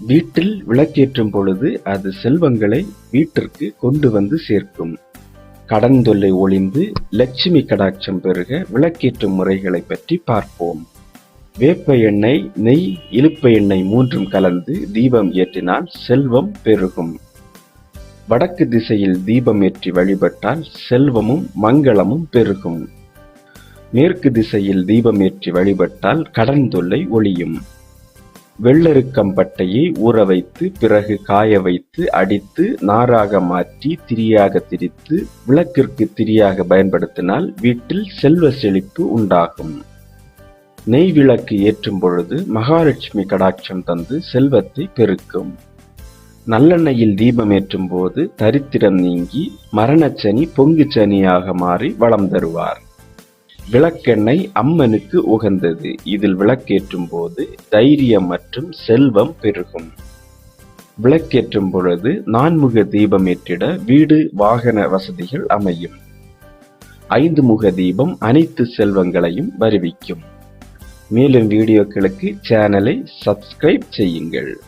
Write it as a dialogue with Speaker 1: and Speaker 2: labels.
Speaker 1: வீட்டில் விளக்கேற்றும் பொழுது அது செல்வங்களை வீட்டிற்கு கொண்டு வந்து சேர்க்கும். கடன் தொல்லை ஒளிந்து லட்சுமி கடாட்சம் பெருக விளக்கேற்றும் முறைகளை பற்றி பார்ப்போம். வேப்ப எண்ணெய் நெய் இழுப்ப எண்ணெய் மூன்றும் கலந்து தீபம் ஏற்றினால் செல்வம் பெருகும். வடக்கு திசையில் தீபம் ஏற்றி வழிபட்டால் செல்வமும் மங்களமும் பெருகும். மேற்கு திசையில் தீபம் ஏற்றி வழிபட்டால் கடன் தொல்லை ஒளியும் வெள்ளெருக்கம்பட்டையை ஊற வைத்து பிறகு காய வைத்து அடித்து நாராக மாற்றி திரியாக திரித்து விளக்கிற்கு திரியாக பயன்படுத்தினால் வீட்டில் செல்வ செழிப்பு உண்டாகும். நெய் விளக்கு ஏற்றும் பொழுது மகாலட்சுமி கடாட்சம் தந்து செல்வத்தை பெருக்கும். நல்லெண்ணெயில் தீபம் ஏற்றும் போது தரித்திரம் நீங்கி மரணச்சனி பொங்கு சனியாக மாறி வளம் தருவார். விளக்கெண்ணெய் அம்மனுக்கு உகந்தது. இதில் விளக்கேற்றும் போது தைரியம் மற்றும் செல்வம் பெருகும். விளக்கேற்றும் பொழுது நான்முக தீபம் ஏற்றிட வீடு வாகன வசதிகள் அமையும். ஐந்து முக தீபம் அனைத்து செல்வங்களையும் வருவிக்கும். மேலும் வீடியோக்களுக்கு சேனலை சப்ஸ்கிரைப் செய்யுங்கள்.